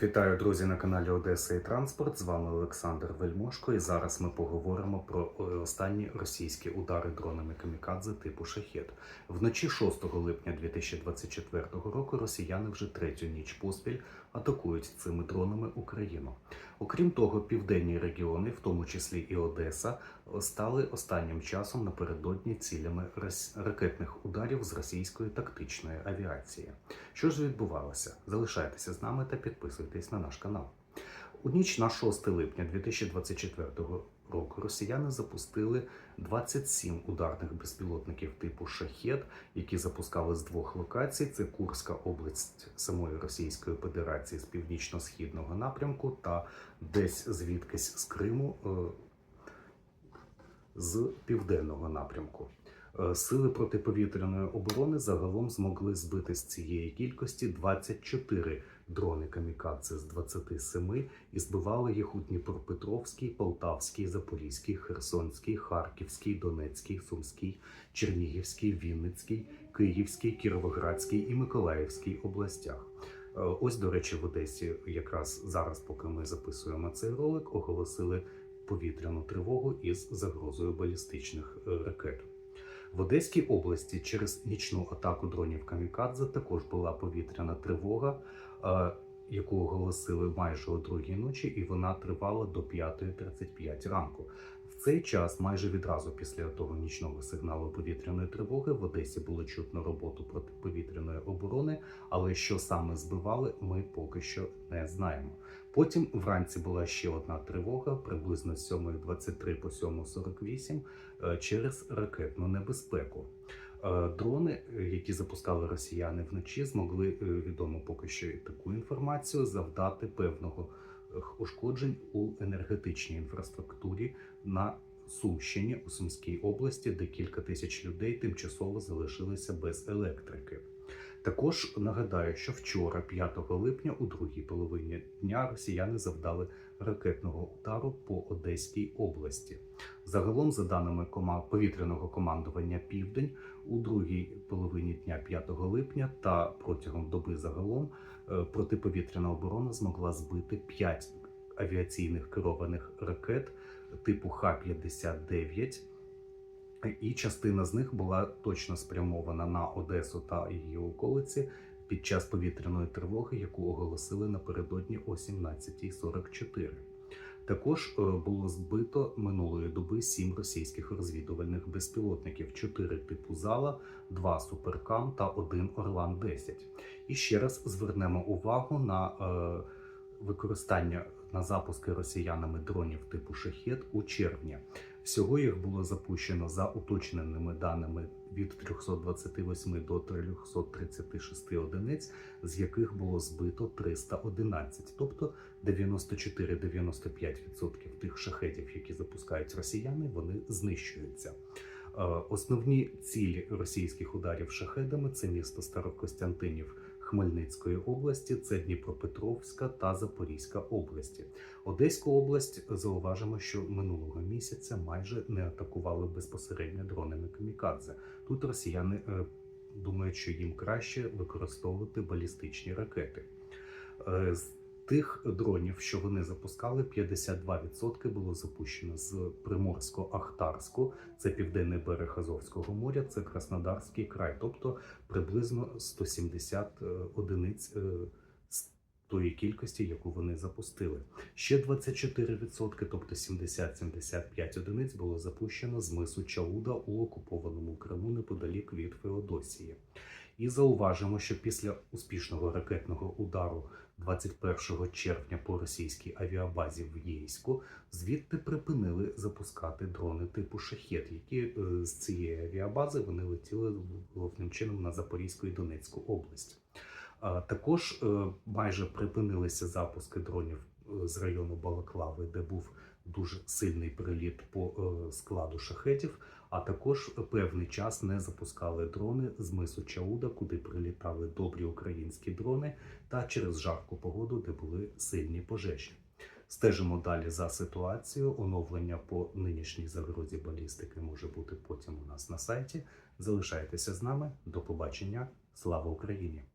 Вітаю, друзі, на каналі Одеса і Транспорт. З вами Олександр Вельмошко. І зараз ми поговоримо про е, останні російські удари дронами камікадзе типу шахет. Вночі 6 липня 2024 року росіяни вже третю ніч поспіль атакують цими дронами Україну. Окрім того, південні регіони, в тому числі і Одеса, стали останнім часом напередодні цілями ракетних ударів з російської тактичної авіації. Що ж відбувалося? Залишайтеся з нами та підписуйтесь на наш канал. У ніч на 6 липня 2024 року росіяни запустили 27 ударних безпілотників типу шахет, які запускали з двох локацій: це Курська область самої Російської Федерації з північно-східного напрямку та десь звідкись з Криму е, з південного напрямку. Е, Сили протиповітряної оборони загалом змогли збити з цієї кількості 24 дрони камікадзе з 27 і збивали їх у Дніпропетровській, Полтавській, Запорізькій, Херсонській, Харківській, Донецькій, Сумській, Чернігівській, Вінницькій, Київській, Кіровоградській і Миколаївській областях. Е, Ось, до речі, в Одесі, якраз зараз, поки ми записуємо цей ролик, оголосили повітряну тривогу із загрозою балістичних е, ракет. В Одеській області через нічну атаку дронів Камікадзе також була повітряна тривога, е, яку оголосили майже о другій ночі, і вона тривала до 5.35 ранку. В цей час, майже відразу після того нічного сигналу повітряної тривоги, в Одесі було чутно роботу протиповітряної оборони, але що саме збивали, ми поки що не знаємо. Потім вранці була ще одна тривога, приблизно з 7.23 по 7.48 е, через ракетну небезпеку. Е, Дрони, е, які запускали росіяни вночі, змогли е, відомо поки що таку інформацію завдати певного ушкоджень у енергетичній інфраструктурі на Сумщині у Сумській області, де кілька тисяч людей тимчасово залишилися без електрики. Також нагадаю, що вчора, 5 липня, у другій половині дня росіяни завдали ракетного удару по Одеській області. Загалом, за даними повітряного командування Південь, у другій половині дня 5 липня та протягом доби загалом е, протиповітряна оборона змогла збити 5 авіаційних керованих ракет типу Х-59, і частина з них була точно спрямована на Одесу та її околиці під час повітряної тривоги, яку оголосили напередодні о 17.44. Також е, було збито минулої доби сім російських розвідувальних безпілотників: чотири типу зала, два суперкам та один Орлан 10 І ще раз звернемо увагу на е, використання на запуски росіянами дронів типу шахет у червні. Всього їх було запущено за уточненими даними від 328 до 336 одиниць, з яких було збито 311, тобто 94-95% тих шахетів, які запускають росіяни, вони знищуються. Е, Основні цілі російських ударів шахедами це місто Старокостянтинів Хмельницької області, це Дніпропетровська та Запорізька області. Одеську область зауважимо, що минулого місяця майже не атакували безпосередньо дронами камікадзе. Тут росіяни е, думають, що їм краще використовувати балістичні ракети. Тих дронів, що вони запускали, 52% було запущено з Приморсько-Ахтарську, це південний берег Азовського моря, це Краснодарський край, тобто приблизно 170 е, одиниць е, тої кількості, яку вони запустили. Ще 24%, тобто 70-75 одиниць, було запущено з мису Чауда у окупованому Криму неподалік від Феодосії. І зауважимо, що після успішного ракетного удару 21 червня по російській авіабазі в Єйську звідти припинили запускати дрони типу шахет, які е, з цієї авіабази вони летіли головним чином на Запорізьку і Донецьку область. Також е, майже припинилися запуски дронів е, з району Балаклави, де був дуже сильний приліт по е, складу шахетів. А також певний час не запускали дрони з мису Чауда, куди прилітали добрі українські дрони, та через жарку погоду, де були сильні пожежі. Стежимо далі за ситуацією. Оновлення по нинішній загрозі балістики може бути потім у нас на сайті. Залишайтеся з нами. До побачення. Слава Україні!